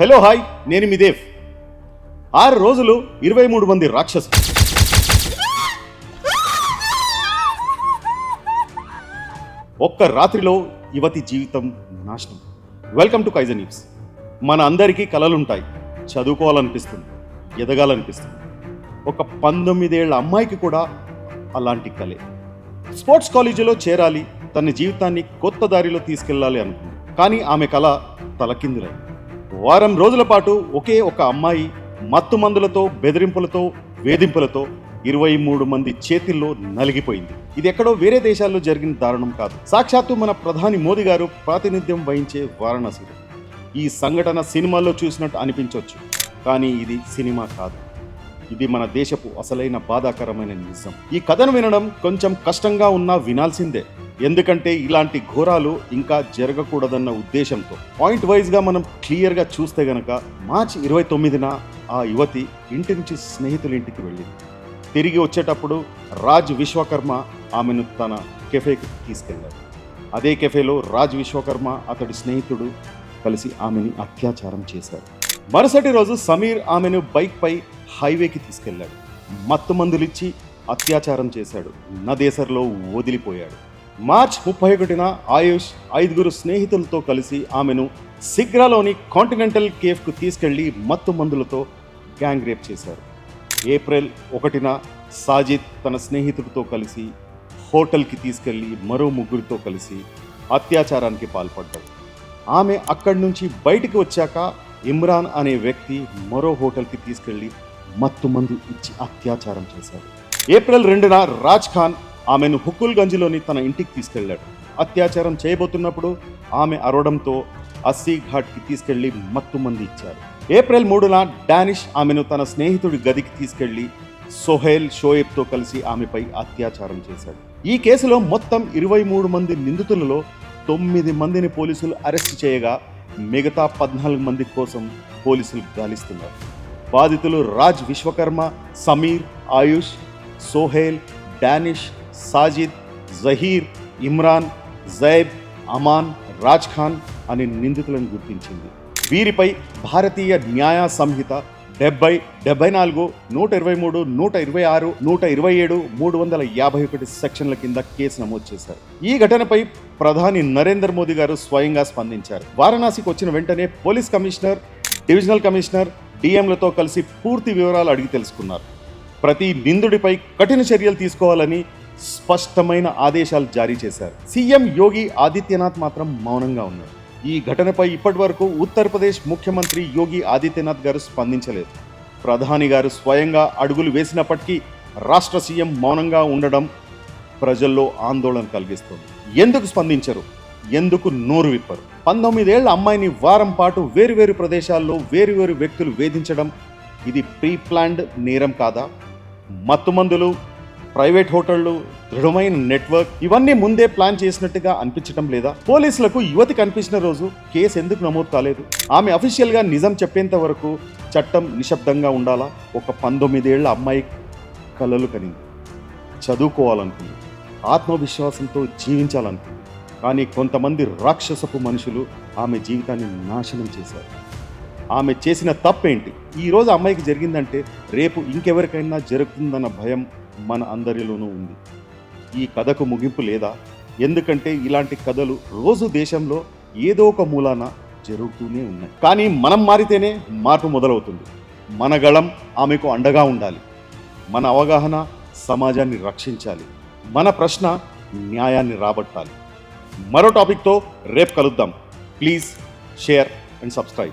Hello hi నేను మీ దేవ్. ఆరు రోజులు ఇరవై మూడు మంది రాక్షసు ఒక్క రాత్రిలో యువతి జీవితం నాశనం. వెల్కమ్ టు కైజన్ న్యూస్ మన అందరికీ కలలుంటాయి. చదువుకోవాలనిపిస్తుంది ఎదగాలనిపిస్తుంది. ఒక పంతొమ్మిదేళ్ళ అమ్మాయికి కూడా అలాంటి కలే. స్పోర్ట్స్ కాలేజీలో చేరాలి తన జీవితాన్ని కొత్త దారిలో తీసుకెళ్ళాలి అనుకుంది కానీ ఆమె కళ తలకిందులైంది. వారం రోజుల పాటు ఒకే ఒక అమ్మాయి మత్తు మందులతో బెదిరింపులతో వేధింపులతో ఇరవై మూడు మంది చేతిల్లో నలిగిపోయింది. ఇది ఎక్కడో వేరే దేశాల్లో జరిగిన దారుణం కాదు. సాక్షాత్తు మన ప్రధాని మోదీ గారు ప్రాతినిధ్యం వహించే వారణాసిలో. ఈ సంఘటన సినిమాల్లో చూసినట్టు అనిపించవచ్చు కానీ ఇది సినిమా కాదు. ఇది మన దేశపు అసలైన బాధాకరమైన నిజం. ఈ కథను వినడం కొంచెం కష్టంగా ఉన్నా వినాల్సిందే. ఎందుకంటే ఇలాంటి ఘోరాలు ఇంకా జరగకూడదన్న ఉద్దేశంతో. పాయింట్ వైజ్గా మనం క్లియర్గా చూస్తే గనక మార్చి ఇరవై తొమ్మిదిన ఆ యువతి ఇంటి నుంచి స్నేహితుల ఇంటికి వెళ్ళింది. తిరిగి వచ్చేటప్పుడు రాజ్ విశ్వకర్మ ఆమెను తన కెఫేకి తీసుకెళ్ళాడు అదే కెఫేలో రాజ్ విశ్వకర్మ అతడి స్నేహితుడు కలిసి ఆమెని అత్యాచారం చేశారు. మరుసటి రోజు సమీర్ ఆమెను బైక్పై హైవేకి తీసుకెళ్ళాడు మత్తు మందులిచ్చి అత్యాచారం చేశాడు. నదేసర్లో వదిలిపోయాడు. మార్చ్ ముప్పై ఒకటిన ఆయుష్ ఐదుగురు స్నేహితులతో కలిసి ఆమెను సిగ్రాలోని కాంటినెంటల్ కేఫ్కు తీసుకెళ్ళి మత్తు మందులతో గ్యాంగ్ రేప్ చేశారు. ఏప్రిల్ ఒకటిన సాజిద్ తన స్నేహితుడితో కలిసి హోటల్కి తీసుకెళ్ళి మరో ముగ్గురితో కలిసి అత్యాచారానికి పాల్పడ్డాడు. ఆమె అక్కడి నుంచి బయటికి వచ్చాక ఇమ్రాన్ అనే వ్యక్తి మరో హోటల్కి తీసుకెళ్ళి మత్తు మందు ఇచ్చి అత్యాచారం చేశాడు. ఏప్రిల్ రెండున రాజ్ ఖాన్ ఆమెను హుక్కుల్గంజ్లోని తన ఇంటికి తీసుకెళ్ళాడు అత్యాచారం చేయబోతున్నప్పుడు ఆమె అరవడంతో అస్సీ ఘాట్కి తీసుకెళ్ళి మత్తు మంది ఇచ్చారు. ఏప్రిల్ మూడున డానిష్ ఆమెను తన స్నేహితుడి గదికి తీసుకెళ్ళి సోహెల్ షోయబ్తో కలిసి ఆమెపై అత్యాచారం చేశాడు. ఈ కేసులో మొత్తం ఇరవై మూడు మంది నిందితులలో తొమ్మిది మందిని పోలీసులు అరెస్ట్ చేయగా మిగతా పద్నాలుగు మంది కోసం పోలీసులు గాలిస్తున్నారు. బాధితులు రాజ్ విశ్వకర్మ సమీర్ ఆయుష్ సోహెల్ డానిష్ సాజిద్ జహీర్ ఇమ్రాన్ జైబ్ అమాన్ రాజ్ ఖాన్ అనే నిందితులను గుర్తించింది. వీరిపై భారతీయ న్యాయ సంహిత డెబ్బై డెబ్బై నాలుగు నూట ఇరవై మూడు నూట ఇరవై ఆరు నూట ఇరవై ఏడు మూడు వందల యాభై ఒకటి సెక్షన్ల కింద కేసు నమోదు చేశారు. ఈ ఘటనపై ప్రధాని నరేంద్ర మోదీ గారు స్వయంగా స్పందించారు. వారణాసికి వచ్చిన వెంటనే పోలీస్ కమిషనర్ డివిజనల్ కమిషనర్ డిఎంలతో కలిసి పూర్తి వివరాలు అడిగి తెలుసుకున్నారు. ప్రతి నిందుడిపై కఠిన చర్యలు తీసుకోవాలని స్పష్టమైన ఆదేశాలు జారీ చేశారు. సీఎం యోగి ఆదిత్యనాథ్ మాత్రం మౌనంగా ఉన్నారు. ఈ ఘటనపై ఇప్పటివరకు ఉత్తరప్రదేశ్ ముఖ్యమంత్రి యోగి ఆదిత్యనాథ్ గారు స్పందించలేదు. ప్రధాని గారు స్వయంగా అడుగులు వేసినప్పటికీ రాష్ట్ర సీఎం మౌనంగా ఉండడం ప్రజల్లో ఆందోళన కలిగిస్తుంది. ఎందుకు స్పందించరు? ఎందుకు నోరు విప్పరు? పంతొమ్మిదేళ్ళ అమ్మాయిని వారం పాటు వేరువేరు ప్రదేశాల్లో వేరువేరు వ్యక్తులు వేధించడం ఇది ప్రీ ప్లాన్డ్ నేరం కాదా? మత్తుమందులు ప్రైవేట్ హోటళ్ళు దృఢమైన నెట్వర్క్ ఇవన్నీ ముందే ప్లాన్ చేసినట్టుగా అనిపించడం లేదా? పోలీసులకు యువతి కనిపించిన రోజు కేసు ఎందుకు నమోదు కాలేదు? ఆమె అఫీషియల్గా నిజం చెప్పేంత వరకు చట్టం నిశ్శబ్దంగా ఉండాలా? ఒక పంతొమ్మిదేళ్ళ అమ్మాయి కలలు కనింది. చదువుకోవాలనుకుంది. ఆత్మవిశ్వాసంతో జీవించాలనుకుంది. కానీ కొంతమంది రాక్షసపు మనుషులు ఆమె జీవితాన్ని నాశనం చేశారు. ఆమె చేసిన తప్పేంటి? ఈరోజు అమ్మాయికి జరిగిందంటే రేపు ఇంకెవరికైనా జరుగుతుందన్న భయం మన అందరిలోనూ ఉంది. ఈ కథకు ముగింపు లేదా? ఎందుకంటే ఇలాంటి కథలు రోజు దేశంలో ఏదో ఒక మూలాన జరుగుతూనే ఉన్నాయి. కానీ మనం మారితేనే మార్పు మొదలవుతుంది. మన గళం ఆమెకు అండగా ఉండాలి. మన అవగాహన సమాజాన్ని రక్షించాలి. మన ప్రశ్న న్యాయాన్ని రాబట్టాలి. మరో టాపిక్తో రేపు కలుద్దాం. Please share and subscribe.